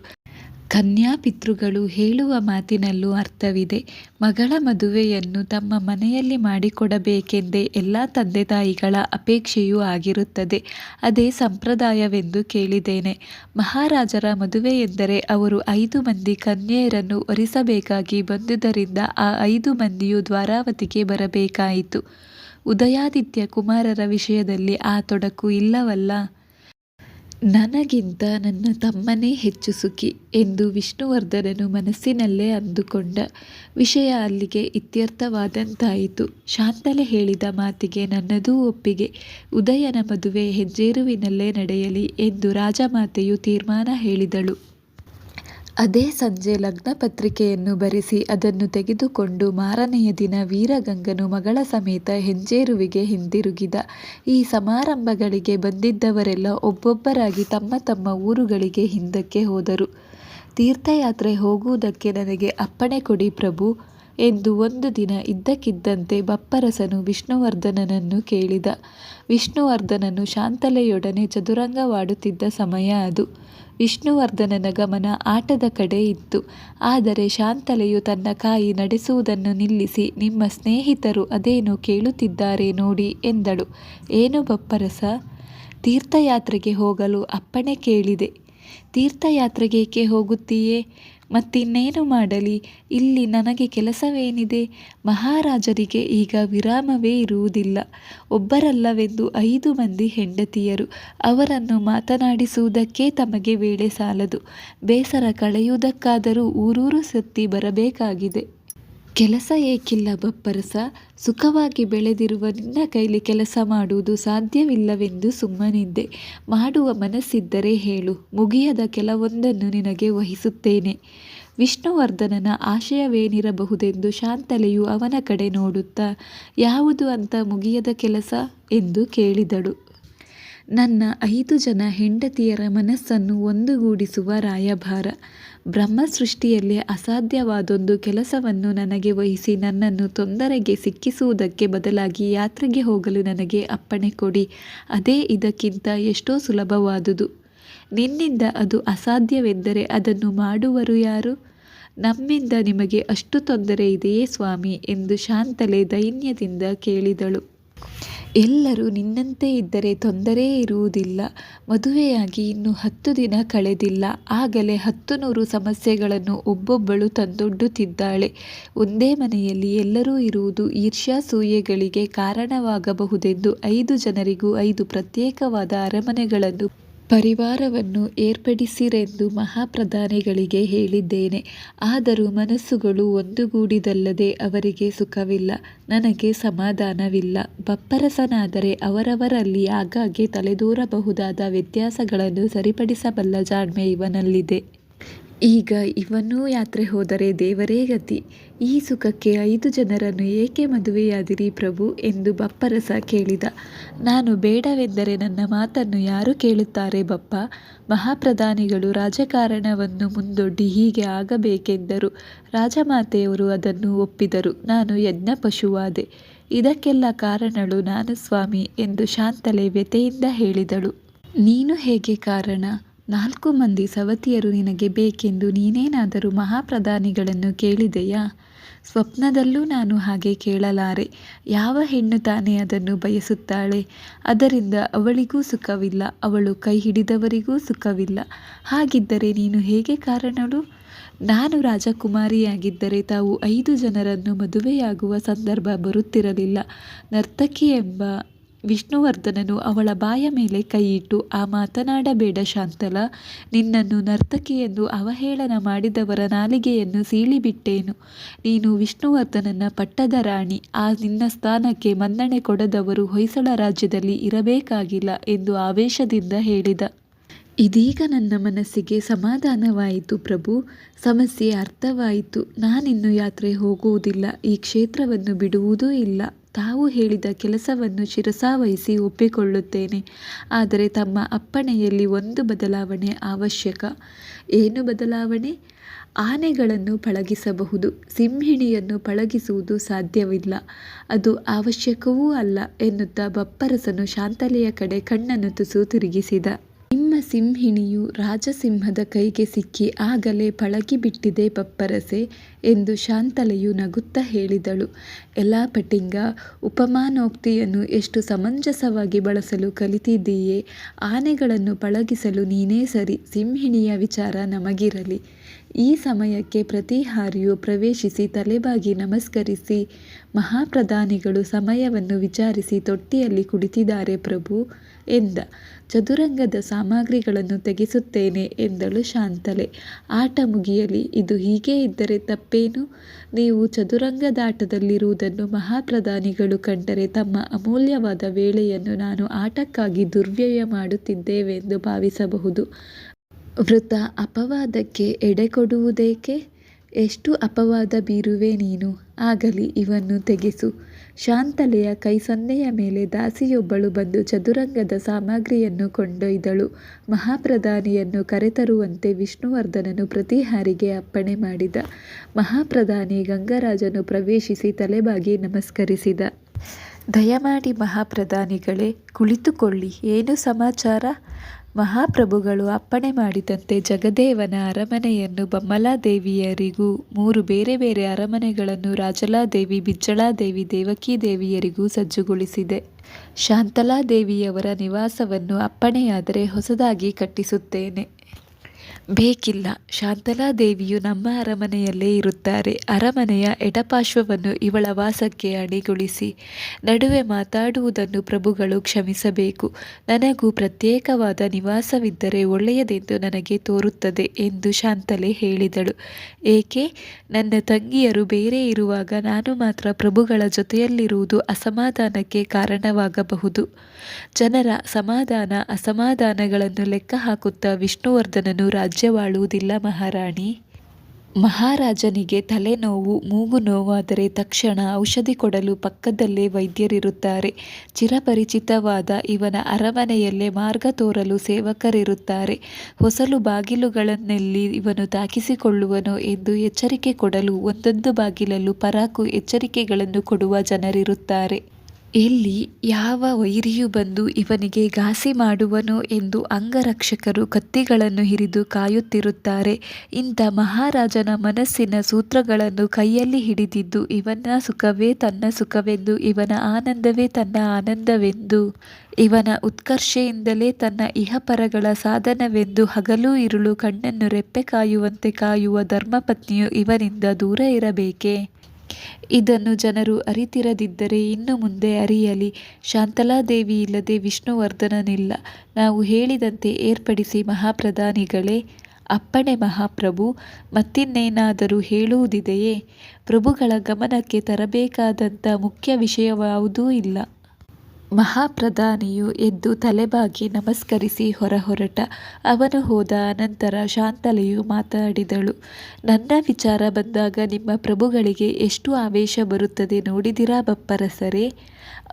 ಕನ್ಯಾಪಿತೃಗಳು ಹೇಳುವ ಮಾತಿನಲ್ಲೂ ಅರ್ಥವಿದೆ. ಮಗಳ ಮದುವೆಯನ್ನು ತಮ್ಮ ಮನೆಯಲ್ಲಿ ಮಾಡಿಕೊಡಬೇಕೆಂದೇ ಎಲ್ಲ ತಂದೆ ತಾಯಿಗಳ ಅಪೇಕ್ಷೆಯೂ ಆಗಿರುತ್ತದೆ. ಅದೇ ಸಂಪ್ರದಾಯವೆಂದು ಕೇಳಿದ್ದೇನೆ. ಮಹಾರಾಜರ ಮದುವೆಯೆಂದರೆ ಅವರು ಐದು ಮಂದಿ ಕನ್ಯೆಯರನ್ನು ಒರಿಸಬೇಕಾಗಿ ಬಂದುದರಿಂದ ಆ ಐದು ಮಂದಿಯು ದ್ವಾರಾವತಿಗೆ ಬರಬೇಕಾಯಿತು. ಉದಯಾದಿತ್ಯ ಕುಮಾರರ ವಿಷಯದಲ್ಲಿ ಆ ತೊಡಕು ಇಲ್ಲವಲ್ಲ? ನನಗಿಂತ ನನ್ನ ತಮ್ಮನೇ ಹೆಚ್ಚು ಸುಖಿ ಎಂದು ವಿಷ್ಣುವರ್ಧನನು ಮನಸ್ಸಿನಲ್ಲೇ ಅಂದುಕೊಂಡ. ವಿಷಯ ಅಲ್ಲಿಗೆ ಇತ್ಯರ್ಥವಾದಂತಾಯಿತು. ಶಾಂತಲೆ ಹೇಳಿದ ಮಾತಿಗೆ ನನ್ನದೂ ಒಪ್ಪಿಗೆ. ಉದಯನ ಮದುವೆ ಹೆಜ್ಜೇರುವಿನಲ್ಲೇ ನಡೆಯಲಿ ಎಂದು ರಾಜಮಾತೆಯು ತೀರ್ಮಾನ ಹೇಳಿದಳು. ಅದೇ ಸಂಜೆ ಲಗ್ನಪತ್ರಿಕೆಯನ್ನು ಬರೆಸಿ ಅದನ್ನು ತೆಗೆದುಕೊಂಡು ಮಾರನೆಯ ದಿನ ವೀರಗಂಗನು ಮಗಳ ಸಮೇತ ಹೆಂಜೇರುವಿಗೆ ಹಿಂದಿರುಗಿದ. ಈ ಸಮಾರಂಭಗಳಿಗೆ ಬಂದಿದ್ದವರೆಲ್ಲ ಒಬ್ಬೊಬ್ಬರಾಗಿ ತಮ್ಮ ತಮ್ಮ ಊರುಗಳಿಗೆ ಹಿಂದಕ್ಕೆ ಹೋದರು. ತೀರ್ಥಯಾತ್ರೆ ಹೋಗುವುದಕ್ಕೆ ನನಗೆ ಅಪ್ಪಣೆ ಕೊಡಿ ಪ್ರಭು ಎಂದು ಒಂದು ದಿನ ಇದ್ದಕ್ಕಿದ್ದಂತೆ ಬಪ್ಪರಸನು ವಿಷ್ಣುವರ್ಧನನನ್ನು ಕೇಳಿದ. ವಿಷ್ಣುವರ್ಧನನು ಶಾಂತಲೆಯೊಡನೆ ಚದುರಂಗವಾಡುತ್ತಿದ್ದ ಸಮಯ ಅದು. ವಿಷ್ಣುವರ್ಧನನ ಗಮನ ಆಟದ ಕಡೆ ಇತ್ತು. ಆದರೆ ಶಾಂತಲೆಯು ತನ್ನ ಕಾಯಿ ನಡೆಸುವುದನ್ನು ನಿಲ್ಲಿಸಿ, ನಿಮ್ಮ ಸ್ನೇಹಿತರು ಅದೇನು ಕೇಳುತ್ತಿದ್ದಾರೆ ನೋಡಿ ಎಂದಳು. ಏನು ಬಪ್ಪರಸ? ತೀರ್ಥಯಾತ್ರೆಗೆ ಹೋಗಲು ಅಪ್ಪಣೆ ಕೇಳಿದೆ. ತೀರ್ಥಯಾತ್ರೆಗೇಕೆ ಹೋಗುತ್ತೀಯೇ? ಮತ್ತಿನ್ನೇನು ಮಾಡಲಿ? ಇಲ್ಲಿ ನನಗೆ ಕೆಲಸವೇನಿದೆ? ಮಹಾರಾಜರಿಗೆ ಈಗ ವಿರಾಮವೇ ಇರುವುದಿಲ್ಲ. ಒಬ್ಬರಲ್ಲವೆಂದು ಐದು ಮಂದಿ ಹೆಂಡತಿಯರು. ಅವರನ್ನು ಮಾತನಾಡಿಸುವುದಕ್ಕೆ ತಮಗೆ ವೇಳೆ ಸಾಲದು. ಬೇಸರ ಕಳೆಯುವುದಕ್ಕಾದರೂ ಊರೂರು ಸುತ್ತಿ ಬರಬೇಕಾಗಿದೆ. ಕೆಲಸ ಏಕಿಲ್ಲ ಬಪ್ಪರಸ? ಸುಖವಾಗಿ ಬೆಳೆದಿರುವ ನಿನ್ನ ಕೈಲಿ ಕೆಲಸ ಮಾಡುವುದು ಸಾಧ್ಯವಿಲ್ಲವೆಂದು ಸುಮ್ಮನಿದ್ದೆ. ಮಾಡುವ ಮನಸ್ಸಿದ್ದರೆ ಹೇಳು, ಮುಗಿಯದ ಕೆಲವೊಂದನ್ನು ನಿನಗೆ ವಹಿಸುತ್ತೇನೆ. ವಿಷ್ಣುವರ್ಧನನ ಆಶಯವೇನಿರಬಹುದೆಂದು ಶಾಂತಲೆಯು ಅವನ ಕಡೆ ನೋಡುತ್ತಾ, ಯಾವುದು ಅಂತ ಮುಗಿಯದ ಕೆಲಸ? ಎಂದು ಕೇಳಿದಳು. ನನ್ನ ಐದು ಜನ ಹೆಂಡತಿಯರ ಮನಸ್ಸನ್ನು ಒಂದುಗೂಡಿಸುವ ರಾಯಭಾರ. ಬ್ರಹ್ಮ ಸೃಷ್ಟಿಯಲ್ಲಿ ಅಸಾಧ್ಯವಾದೊಂದು ಕೆಲಸವನ್ನು ನನಗೆ ವಹಿಸಿ ನನ್ನನ್ನು ತೊಂದರೆಗೆ ಸಿಕ್ಕಿಸುವುದಕ್ಕೆ ಬದಲಾಗಿ ಯಾತ್ರೆಗೆ ಹೋಗಲು ನನಗೆ ಅಪ್ಪಣೆ ಕೊಡಿ. ಅದೇ ಇದಕ್ಕಿಂತ ಎಷ್ಟೋ ಸುಲಭವಾದುದು. ನಿನ್ನಿಂದ ಅದು ಅಸಾಧ್ಯವೆಂದರೆ ಅದನ್ನು ಮಾಡುವರು ಯಾರು? ನಮ್ಮಿಂದ ನಿಮಗೆ ಅಷ್ಟು ತೊಂದರೆ ಇದೆಯೇ ಸ್ವಾಮಿ? ಎಂದು ಶಾಂತಲೆ ದೈನ್ಯದಿಂದ ಕೇಳಿದಳು. ಎಲ್ಲರೂ ನಿನ್ನಂತೆ ಇದ್ದರೆ ತೊಂದರೆ ಇರುವುದಿಲ್ಲ. ಮದುವೆಯಾಗಿ ಇನ್ನು ಹತ್ತು ದಿನ ಕಳೆದಿಲ್ಲ. ಆಗಲೇ ಹತ್ತು ನೂರು ಸಮಸ್ಯೆಗಳನ್ನು ಒಬ್ಬೊಬ್ಬಳು ತಂದೊಡ್ಡುತ್ತಿದ್ದಾಳೆ. ಒಂದೇ ಮನೆಯಲ್ಲಿ ಎಲ್ಲರೂ ಇರುವುದು ಈರ್ಷ್ಯಾಸೂಯೆಗಳಿಗೆ ಕಾರಣವಾಗಬಹುದೆಂದು ಐದು ಜನರಿಗೂ ಐದು ಪ್ರತ್ಯೇಕವಾದ ಅರಮನೆಗಳನ್ನು ಪರಿವಾರವನ್ನು ಏರ್ಪಡಿಸಿರೆಂದು ಮಹಾಪ್ರಧಾನಿಗಳಿಗೆ ಹೇಳಿದ್ದೇನೆ. ಆದರೂ ಮನಸ್ಸುಗಳು ಒಂದುಗೂಡಿದಲ್ಲದೆ ಅವರಿಗೆ ಸುಖವಿಲ್ಲ, ನನಗೆ ಸಮಾಧಾನವಿಲ್ಲ. ಬಪ್ಪರಸನಾದರೆ ಅವರವರಲ್ಲಿ ಆಗಾಗ್ಗೆ ತಲೆದೋರಬಹುದಾದ ವ್ಯತ್ಯಾಸಗಳನ್ನು ಸರಿಪಡಿಸಬಲ್ಲ ಜಾಣ್ಮೆ ಇವನಲ್ಲಿದೆ. ಈಗ ಇವನೂ ಯಾತ್ರೆ ಹೋದರೆ ದೇವರೇ ಗತಿ. ಈ ಸುಖಕ್ಕೆ ಐದು ಜನರನ್ನು ಏಕೆ ಮದುವೆಯಾದಿರಿ ಪ್ರಭು ಎಂದು ಬಪ್ಪರಸ ಕೇಳಿದ. ನಾನು ಬೇಡವೆಂದರೆ ನನ್ನ ಮಾತನ್ನು ಯಾರು ಕೇಳುತ್ತಾರೆ ಬಪ್ಪ. ಮಹಾಪ್ರಧಾನಿಗಳು ರಾಜಕಾರಣವನ್ನು ಮುಂದೊಡ್ಡಿ ಹೀಗೆ ಆಗಬೇಕೆಂದರು. ರಾಜಮಾತೆಯವರು ಅದನ್ನು ಒಪ್ಪಿದರು. ನಾನು ಯಜ್ಞ ಪಶುವಾದೆ. ಇದಕ್ಕೆಲ್ಲ ಕಾರಣಳು ನಾನು ಸ್ವಾಮಿ ಎಂದು ಶಾಂತಲೆ ವ್ಯಥೆಯಿಂದ ಹೇಳಿದಳು. ನೀನು ಹೇಗೆ ಕಾರಣ? ನಾಲ್ಕು ಮಂದಿ ಸವತಿಯರು ನಿನಗೆ ಬೇಕೆಂದು ನೀನೇನಾದರೂ ಮಹಾಪ್ರಧಾನಿಗಳನ್ನು ಕೇಳಿದೆಯಾ? ಸ್ವಪ್ನದಲ್ಲೂ ನಾನು ಹಾಗೆ ಕೇಳಲಾರೆ. ಯಾವ ಹೆಣ್ಣು ತಾನೇ ಅದನ್ನು ಬಯಸುತ್ತಾಳೆ? ಅದರಿಂದ ಅವಳಿಗೂ ಸುಖವಿಲ್ಲ, ಅವಳು ಕೈ ಹಿಡಿದವರಿಗೂ ಸುಖವಿಲ್ಲ. ಹಾಗಿದ್ದರೆ ನೀನು ಹೇಗೆ ಕಾರಣಳು? ನಾನು ರಾಜಕುಮಾರಿಯಾಗಿದ್ದರೆ ತಾವು ಐದು ಜನರನ್ನು ಮದುವೆಯಾಗುವ ಸಂದರ್ಭ ಬರುತ್ತಿರಲಿಲ್ಲ. ನರ್ತಕಿ ಎಂಬ ವಿಷ್ಣುವರ್ಧನನು ಅವಳ ಬಾಯ ಮೇಲೆ ಕೈಯಿಟ್ಟು, ಆ ಮಾತನಾಡಬೇಡ ಶಾಂತಲ, ನಿನ್ನನ್ನು ನರ್ತಕಿಯೆಂದು ಅವಹೇಳನ ಮಾಡಿದವರ ನಾಲಿಗೆಯನ್ನು ಸೀಳಿಬಿಟ್ಟೇನು. ನೀನು ವಿಷ್ಣುವರ್ಧನನ ಪಟ್ಟದ ರಾಣಿ, ಆ ನಿನ್ನ ಸ್ಥಾನಕ್ಕೆ ಮನ್ನಣೆ ಕೊಡದವರು ಹೊಯ್ಸಳ ರಾಜ್ಯದಲ್ಲಿ ಇರಬೇಕಾಗಿಲ್ಲ ಎಂದು ಆವೇಶದಿಂದ ಹೇಳಿದ. ಇದೀಗ ನನ್ನ ಮನಸ್ಸಿಗೆ ಸಮಾಧಾನವಾಯಿತು ಪ್ರಭು, ಸಮಸ್ಯೆ ಅರ್ಥವಾಯಿತು. ನಾನಿನ್ನು ಯಾತ್ರೆ ಹೋಗುವುದಿಲ್ಲ, ಈ ಕ್ಷೇತ್ರವನ್ನು ಬಿಡುವುದೂ ಇಲ್ಲ. ತಾವು ಹೇಳಿದ ಕೆಲಸವನ್ನು ಶಿರಸಾವಹಿಸಿ ಒಪ್ಪಿಕೊಳ್ಳುತ್ತೇನೆ. ಆದರೆ ತಮ್ಮ ಅಪ್ಪಣೆಯಲ್ಲಿ ಒಂದು ಬದಲಾವಣೆ ಅವಶ್ಯಕ. ಏನು ಬದಲಾವಣೆ? ಆನೆಗಳನ್ನು ಪಳಗಿಸಬಹುದು, ಸಿಂಹಿಣಿಯನ್ನು ಪಳಗಿಸುವುದು ಸಾಧ್ಯವಿಲ್ಲ. ಅದು ಅವಶ್ಯಕವೂ ಅಲ್ಲ ಎನ್ನುತ್ತಾ ಬಪ್ಪರಸನು ಶಾಂತಲೆಯ ಕಡೆ ಕಣ್ಣನ್ನು ತುಸು ತಿರುಗಿಸಿದ. ಸಿಂಹಿಣಿಯು ರಾಜಸಿಂಹದ ಕೈಗೆ ಸಿಕ್ಕಿ ಆಗಲೇ ಪಳಗಿಬಿಟ್ಟಿದೆ ಬಪ್ಪರಸೆ ಎಂದು ಶಾಂತಲೆಯು ನಗುತ್ತಾ ಹೇಳಿದಳು. ಎಲ್ಲಾ ಪಟಿಂಗ, ಉಪಮಾನೋಕ್ತಿಯನ್ನು ಎಷ್ಟು ಸಮಂಜಸವಾಗಿ ಬಳಸಲು ಕಲಿತಿದ್ದೀಯೇ? ಆನೆಗಳನ್ನು ಪಳಗಿಸಲು ನೀನೇ ಸರಿ, ಸಿಂಹಿಣಿಯ ವಿಚಾರ ನಮಗಿರಲಿ. ಈ ಸಮಯಕ್ಕೆ ಪ್ರತಿಹಾರಿಯು ಪ್ರವೇಶಿಸಿ ತಲೆಬಾಗಿ ನಮಸ್ಕರಿಸಿ, ಮಹಾಪ್ರಧಾನಿಗಳು ಸಮಯವನ್ನು ವಿಚಾರಿಸಿ ತೊಟ್ಟಿಯಲ್ಲಿ ಕುಳಿತಿದ್ದಾರೆ ಪ್ರಭು ಎಂದ. ಚದುರಂಗದ ಸಾಮಗ್ರಿಗಳನ್ನು ತೆಗೆಸುತ್ತೇನೆ ಎಂದಳು ಶಾಂತಲೆ. ಆಟ ಮುಗಿಯಲಿ, ಇದು ಹೀಗೆ ಇದ್ದರೆ ತಪ್ಪೇನು? ನೀವು ಚದುರಂಗದಾಟದಲ್ಲಿರುವುದನ್ನು ಮಹಾಪ್ರಧಾನಿಗಳು ಕಂಡರೆ ತಮ್ಮ ಅಮೂಲ್ಯವಾದ ವೇಳೆಯನ್ನು ನಾನು ಆಟಕ್ಕಾಗಿ ದುರ್ವ್ಯಯ ಮಾಡುತ್ತಿದ್ದೇವೆಂದು ಭಾವಿಸಬಹುದು. ವೃತ ಅಪವಾದಕ್ಕೆ ಎಡೆಕೊಡುವುದೇಕೆ? ಎಷ್ಟು ಅಪವಾದ ಬೀರುವೆ ನೀನು? ಆಗಲಿ, ಇವನ್ನು ತೆಗೆಸು. ಶಾಂತಲೆಯ ಕೈ ಸನ್ನೆಯ ಮೇಲೆ ದಾಸಿಯೊಬ್ಬಳು ಬಂದು ಚದುರಂಗದ ಸಾಮಗ್ರಿಯನ್ನು ಕೊಂಡೊಯ್ದಳು. ಮಹಾಪ್ರಧಾನಿಯನ್ನು ಕರೆತರುವಂತೆ ವಿಷ್ಣುವರ್ಧನನು ಪ್ರತಿಹಾರಿಗೆ ಅಪ್ಪಣೆ ಮಾಡಿದ. ಮಹಾಪ್ರಧಾನಿ ಗಂಗರಾಜನು ಪ್ರವೇಶಿಸಿ ತಲೆಬಾಗಿ ನಮಸ್ಕರಿಸಿದ. ದಯಮಾಡಿ ಮಹಾಪ್ರಧಾನಿಗಳೇ, ಕುಳಿತುಕೊಳ್ಳಿ. ಏನು ಸಮಾಚಾರ? ಮಹಾಪ್ರಭುಗಳು ಅಪ್ಪಣೆ ಮಾಡಿದಂತೆ ಜಗದೇವನ ಅರಮನೆಯನ್ನು ಬಮ್ಮಲಾದೇವಿಯರಿಗೂ ಮೂರು ಬೇರೆ ಬೇರೆ ಅರಮನೆಗಳನ್ನು ರಾಜಲಾದೇವಿ, ಬಿಜ್ಜಳಾದೇವಿ, ದೇವಕೀದೇವಿಯರಿಗೂ ಸಜ್ಜುಗೊಳಿಸಿದೆ. ಶಾಂತಲಾದೇವಿಯವರ ನಿವಾಸವನ್ನು ಅಪ್ಪಣೆಯಾದರೆ ಹೊಸದಾಗಿ ಕಟ್ಟಿಸುತ್ತೇನೆ. ಬೇಕಿಲ್ಲ. ಶಾಂತಲಾದೇವಿಯು ನಮ್ಮ ಅರಮನೆಯಲ್ಲೇ ಇರುತ್ತಾರೆ. ಅರಮನೆಯ ಎಡಪಾರ್ಶ್ವವನ್ನು ಇವಳ ವಾಸಕ್ಕೆ ಅಣಿಗೊಳಿಸಿ, ನಡುವೆ ಮಾತಾಡುವುದನ್ನು ಪ್ರಭುಗಳು ಕ್ಷಮಿಸಬೇಕು. ನನಗೂ ಪ್ರತ್ಯೇಕವಾದ ನಿವಾಸವಿದ್ದರೆ ಒಳ್ಳೆಯದೆಂದು ನನಗೆ ತೋರುತ್ತದೆ ಎಂದು ಶಾಂತಲೆ ಹೇಳಿದಳು. ಏಕೆ? ನನ್ನ ತಂಗಿಯರು ಬೇರೆ ಇರುವಾಗ ನಾನು ಮಾತ್ರ ಪ್ರಭುಗಳ ಜೊತೆಯಲ್ಲಿರುವುದು ಅಸಮಾಧಾನಕ್ಕೆ ಕಾರಣವಾಗಬಹುದು. ಜನರ ಸಮಾಧಾನ ಅಸಮಾಧಾನಗಳನ್ನು ಲೆಕ್ಕ ಹಾಕುತ್ತಾ ವಿಷ್ಣುವರ್ಧನನು ರಾಜ್ಯವಾಳುವುದಿಲ್ಲ ಮಹಾರಾಣಿ. ಮಹಾರಾಜನಿಗೆ ತಲೆನೋವು, ಮೂಗು ನೋವಾದರೆ ತಕ್ಷಣ ಔಷಧಿ ಕೊಡಲು ಪಕ್ಕದಲ್ಲೇ ವೈದ್ಯರಿರುತ್ತಾರೆ. ಚಿರಪರಿಚಿತವಾದ ಇವನ ಅರಮನೆಯಲ್ಲೇ ಮಾರ್ಗ ತೋರಲು ಸೇವಕರಿರುತ್ತಾರೆ. ಹೊಸಲು ಬಾಗಿಲುಗಳನ್ನೆಲ್ಲಿ ಇವನು ತಾಕಿಸಿಕೊಳ್ಳುವನು ಎಂದು ಎಚ್ಚರಿಕೆ ಕೊಡಲು ಒಂದೊಂದು ಬಾಗಿಲಲ್ಲೂ ಪರಾಕು ಎಚ್ಚರಿಕೆಗಳನ್ನು ಕೊಡುವ ಜನರಿರುತ್ತಾರೆ. ಎಲ್ಲಿ ಯಾವ ವೈರಿಯು ಬಂದು ಇವನಿಗೆ ಘಾಸಿ ಮಾಡುವನು ಎಂದು ಅಂಗರಕ್ಷಕರು ಕತ್ತಿಗಳನ್ನು ಹಿರಿದು ಕಾಯುತ್ತಿರುತ್ತಾರೆ. ಇಂಥ ಮಹಾರಾಜನ ಮನಸ್ಸಿನ ಸೂತ್ರಗಳನ್ನು ಕೈಯಲ್ಲಿ ಹಿಡಿದಿದ್ದು ಇವನ ಸುಖವೇ ತನ್ನ ಸುಖವೆಂದು, ಇವನ ಆನಂದವೇ ತನ್ನ ಆನಂದವೆಂದು, ಇವನ ಉತ್ಕರ್ಷೆಯಿಂದಲೇ ತನ್ನ ಇಹಪರಗಳ ಸಾಧನವೆಂದು ಹಗಲು ಇರುಳು ಕಣ್ಣನ್ನು ರೆಪ್ಪೆ ಕಾಯುವಂತೆ ಕಾಯುವ ಧರ್ಮಪತ್ನಿಯು ಇವನಿಂದ ದೂರ ಇರಬೇಕೆ? ಇದನ್ನು ಜನರು ಅರಿತಿರದಿದ್ದರೆ ಇನ್ನು ಮುಂದೆ ಅರಿಯಲಿ. ಶಾಂತಲಾದೇವಿ ಇಲ್ಲದೆ ವಿಷ್ಣುವರ್ಧನನಿಲ್ಲ. ನಾವು ಹೇಳಿದಂತೆ ಏರ್ಪಡಿಸಿ ಮಹಾಪ್ರಧಾನಿಗಳೇ, ಅಪ್ಪಣೆ ಮಹಾಪ್ರಭು, ಮತ್ತಿನ್ನೇನಾದರೂ ಹೇಳುವುದಿದೆಯೇ? ಪ್ರಭುಗಳ ಗಮನಕ್ಕೆ ತರಬೇಕಾದಂಥ ಮುಖ್ಯ ವಿಷಯವಾವುದೂ ಇಲ್ಲ. ಮಹಾಪ್ರಧಾನಿಯು ಎದ್ದು ತಲೆಬಾಗಿ ನಮಸ್ಕರಿಸಿ ಹೊರಹೊರಟ. ಅವನು ಹೋದ ಅನಂತರ ಶಾಂತಲೆಯು ಮಾತಾಡಿದಳು. ನನ್ನ ವಿಚಾರ ಬಂದಾಗ ನಿಮ್ಮ ಪ್ರಭುಗಳಿಗೆ ಎಷ್ಟು ಆವೇಶ ಬರುತ್ತದೆ ನೋಡಿದಿರಾ ಬಪ್ಪರಸರೇ?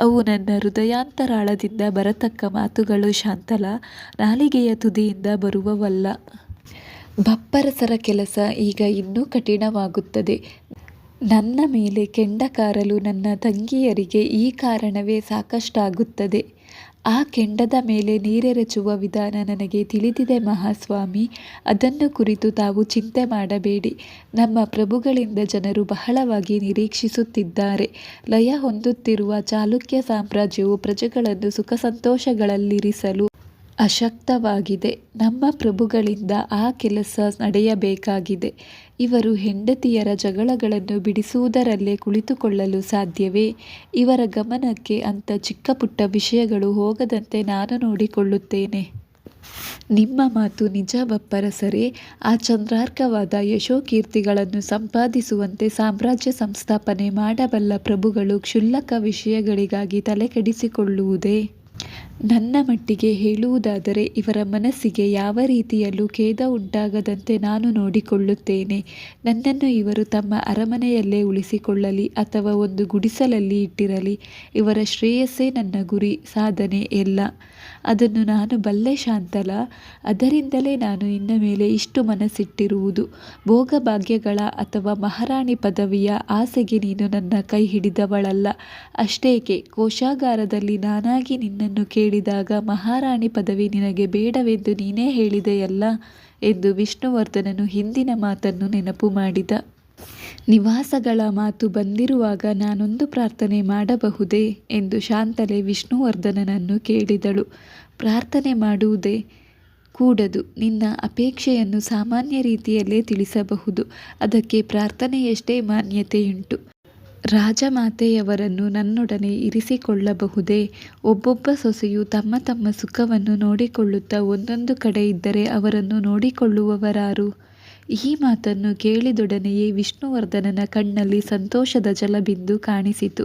ಅವು ನನ್ನ ಹೃದಯಾಂತರಾಳದಿಂದ ಬರತಕ್ಕ ಮಾತುಗಳು ಶಾಂತಲಾ, ನಾಲಿಗೆಯ ತುದಿಯಿಂದ ಬರುವವಲ್ಲ. ಬಪ್ಪರಸರ ಕೆಲಸ ಈಗ ಇನ್ನೂ ಕಠಿಣವಾಗುತ್ತದೆ. ನನ್ನ ಮೇಲೆ ಕೆಂಡ ಕಾರಲು ನನ್ನ ತಂಗಿಯರಿಗೆ ಈ ಕಾರಣವೇ ಸಾಕಷ್ಟಾಗುತ್ತದೆ. ಆ ಕೆಂಡದ ಮೇಲೆ ನೀರೆರಚುವ ವಿಧಾನ ನನಗೆ ತಿಳಿದಿದೆ ಮಹಾಸ್ವಾಮಿ. ಅದನ್ನು ಕುರಿತು ತಾವು ಚಿಂತೆ ಮಾಡಬೇಡಿ. ನಮ್ಮ ಪ್ರಭುಗಳಿಂದ ಜನರು ಬಹಳವಾಗಿ ನಿರೀಕ್ಷಿಸುತ್ತಿದ್ದಾರೆ. ಲಯ ಹೊಂದುತ್ತಿರುವ ಚಾಲುಕ್ಯ ಸಾಮ್ರಾಜ್ಯವು ಪ್ರಜೆಗಳನ್ನು ಸುಖಸಂತೋಷಗಳಲ್ಲಿರಿಸಲು ಅಶಕ್ತವಾಗಿದೆ. ನಮ್ಮ ಪ್ರಭುಗಳಿಂದ ಆ ಕೆಲಸ ನಡೆಯಬೇಕಾಗಿದೆ. ಇವರು ಹೆಂಡತಿಯರ ಜಗಳಗಳನ್ನು ಬಿಡಿಸುವುದರಲ್ಲೇ ಕುಳಿತುಕೊಳ್ಳಲು ಸಾಧ್ಯವೇ? ಇವರ ಗಮನಕ್ಕೆ ಅಂಥ ಚಿಕ್ಕಪುಟ್ಟ ವಿಷಯಗಳು ಹೋಗದಂತೆ ನಾನು ನೋಡಿಕೊಳ್ಳುತ್ತೇನೆ. ನಿಮ್ಮ ಮಾತು ನಿಜ ಬಪ್ಪರಸರೇ. ಆ ಚಂದ್ರಾರ್ಕವಾದ ಯಶೋಕೀರ್ತಿಗಳನ್ನು ಸಂಪಾದಿಸುವಂತೆ ಸಾಮ್ರಾಜ್ಯ ಸಂಸ್ಥಾಪನೆ ಮಾಡಬಲ್ಲ ಪ್ರಭುಗಳು ಕ್ಷುಲ್ಲಕ ವಿಷಯಗಳಿಗಾಗಿ ತಲೆಕೆಡಿಸಿಕೊಳ್ಳುವುದೇ? ನನ್ನ ಮಟ್ಟಿಗೆ ಹೇಳುವುದಾದರೆ ಇವರ ಮನಸ್ಸಿಗೆ ಯಾವ ರೀತಿಯಲ್ಲೂ ಖೇದ ಉಂಟಾಗದಂತೆ ನಾನು ನೋಡಿಕೊಳ್ಳುತ್ತೇನೆ. ನನ್ನನ್ನು ಇವರು ತಮ್ಮ ಅರಮನೆಯಲ್ಲೇ ಉಳಿಸಿಕೊಳ್ಳಲಿ ಅಥವಾ ಒಂದು ಗುಡಿಸಲಲ್ಲಿ ಇಟ್ಟಿರಲಿ, ಇವರ ಶ್ರೇಯಸ್ಸೇ ನನ್ನ ಗುರಿ, ಸಾಧನೆ ಎಲ್ಲ. ಅದನ್ನು ನಾನು ಬಲ್ಲೆ ಶಾಂತಲ ಅದರಿಂದಲೇ ನಾನು ಇನ್ನ ಮೇಲೆ ಇಷ್ಟು ಮನಸ್ಸಿಟ್ಟಿರುವುದು. ಭೋಗಭಾಗ್ಯಗಳ ಅಥವಾ ಮಹಾರಾಣಿ ಪದವಿಯ ಆಸೆಗೆ ನೀನು ನನ್ನ ಕೈ ಹಿಡಿದವಳಲ್ಲ. ಅಷ್ಟೇಕೆ, ಕೋಶಾಗಾರದಲ್ಲಿ ನಾನಾಗಿ ನಿನ್ನನ್ನು ಕೇಳಿದಾಗ ಮಹಾರಾಣಿ ಪದವಿ ನಿನಗೆ ಬೇಡವೆಂದು ನೀನೇ ಹೇಳಿದೆಯಲ್ಲ ಎಂದು ವಿಷ್ಣುವರ್ಧನನು ಹಿಂದಿನ ಮಾತನ್ನು ನೆನಪು ಮಾಡಿದ. ನಿವಾಸಗಳ ಮಾತು ಬಂದಿರುವಾಗ ನಾನೊಂದು ಪ್ರಾರ್ಥನೆ ಮಾಡಬಹುದೇ? ಎಂದು ಶಾಂತಲೆ ವಿಷ್ಣುವರ್ಧನನನ್ನು ಕೇಳಿದಳು. ಪ್ರಾರ್ಥನೆ ಮಾಡುವುದೇ? ಕೂಡದು. ನಿನ್ನ ಅಪೇಕ್ಷೆಯನ್ನು ಸಾಮಾನ್ಯ ರೀತಿಯಲ್ಲೇ ತಿಳಿಸಬಹುದು. ಅದಕ್ಕೆ ಪ್ರಾರ್ಥನೆಯಷ್ಟೇ ಮಾನ್ಯತೆಯುಂಟು. ರಾಜಮಾತೆಯವರನ್ನು ನನ್ನೊಡನೆ ಇರಿಸಿಕೊಳ್ಳಬಹುದೇ? ಒಬ್ಬೊಬ್ಬ ಸೊಸೆಯು ತಮ್ಮ ತಮ್ಮ ಸುಖವನ್ನು ನೋಡಿಕೊಳ್ಳುತ್ತಾ ಒಂದೊಂದು ಕಡೆ ಇದ್ದರೆ ಅವರನ್ನು ನೋಡಿಕೊಳ್ಳುವವರಾರು? ಈ ಮಾತನ್ನು ಕೇಳಿದೊಡನೆಯೇ ವಿಷ್ಣುವರ್ಧನನ ಕಣ್ಣಲ್ಲಿ ಸಂತೋಷದ ಜಲಬಿಂದು ಕಾಣಿಸಿತು.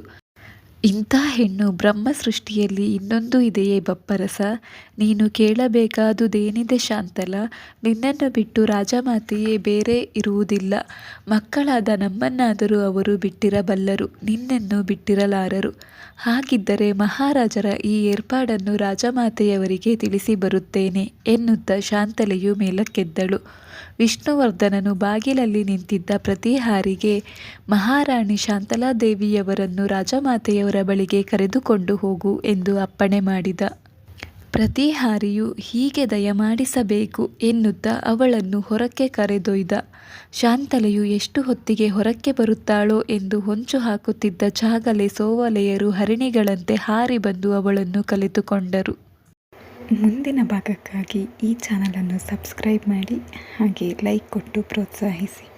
ಇಂಥ ಹೆಣ್ಣು ಬ್ರಹ್ಮ ಸೃಷ್ಟಿಯಲ್ಲಿ ಇನ್ನೊಂದು ಇದೆಯೇ ಬಪ್ಪರಸ? ನೀನು ಕೇಳಬೇಕಾದುದೇನಿದೆ ಶಾಂತಲ ನಿನ್ನನ್ನು ಬಿಟ್ಟು ರಾಜಮಾತೆಯೇ ಬೇರೆ ಇರುವುದಿಲ್ಲ. ಮಕ್ಕಳಾದ ನಮ್ಮನ್ನಾದರೂ ಅವರು ಬಿಟ್ಟಿರಬಲ್ಲರು, ನಿನ್ನನ್ನು ಬಿಟ್ಟಿರಲಾರರು. ಹಾಗಿದ್ದರೆ ಮಹಾರಾಜರ ಈ ಏರ್ಪಾಡನ್ನು ರಾಜಮಾತೆಯವರಿಗೆ ತಿಳಿಸಿ ಬರುತ್ತೇನೆ ಎನ್ನುತ್ತಾ ಶಾಂತಲೆಯು ಮೇಲಕ್ಕೆದ್ದಳು. ವಿಷ್ಣುವರ್ಧನನು ಬಾಗಿಲಲ್ಲಿ ನಿಂತಿದ್ದ ಪ್ರತಿಹಾರಿಗೆ ಮಹಾರಾಣಿ ಶಾಂತಲಾದೇವಿಯವರನ್ನು ರಾಜಮಾತೆಯವರ ಬಳಿಗೆ ಕರೆದುಕೊಂಡು ಹೋಗು ಎಂದು ಅಪ್ಪಣೆ ಮಾಡಿದ. ಪ್ರತಿಹಾರಿಯು ಹೀಗೆ ದಯಮಾಡಿಸಬೇಕು ಎನ್ನುತ್ತಾ ಅವಳನ್ನು ಹೊರಕ್ಕೆ ಕರೆದೊಯ್ದ. ಶಾಂತಲೆಯು ಎಷ್ಟು ಹೊತ್ತಿಗೆ ಹೊರಕ್ಕೆ ಬರುತ್ತಾಳೋ ಎಂದು ಹೊಂಚು ಹಾಕುತ್ತಿದ್ದ ಚಾಗಲೆ ಸೋವಲೆಯರು ಹರಿಣಿಗಳಂತೆ ಹಾರಿ ಬಂದು ಅವಳನ್ನು ಕಲಿತುಕೊಂಡರು. ಮುಂದಿನ ಭಾಗಕ್ಕಾಗಿ ಈ ಚಾನಲನ್ನು ಸಬ್ಸ್ಕ್ರೈಬ್ ಮಾಡಿ ಹಾಗೆ ಲೈಕ್ ಕೊಟ್ಟು ಪ್ರೋತ್ಸಾಹಿಸಿ.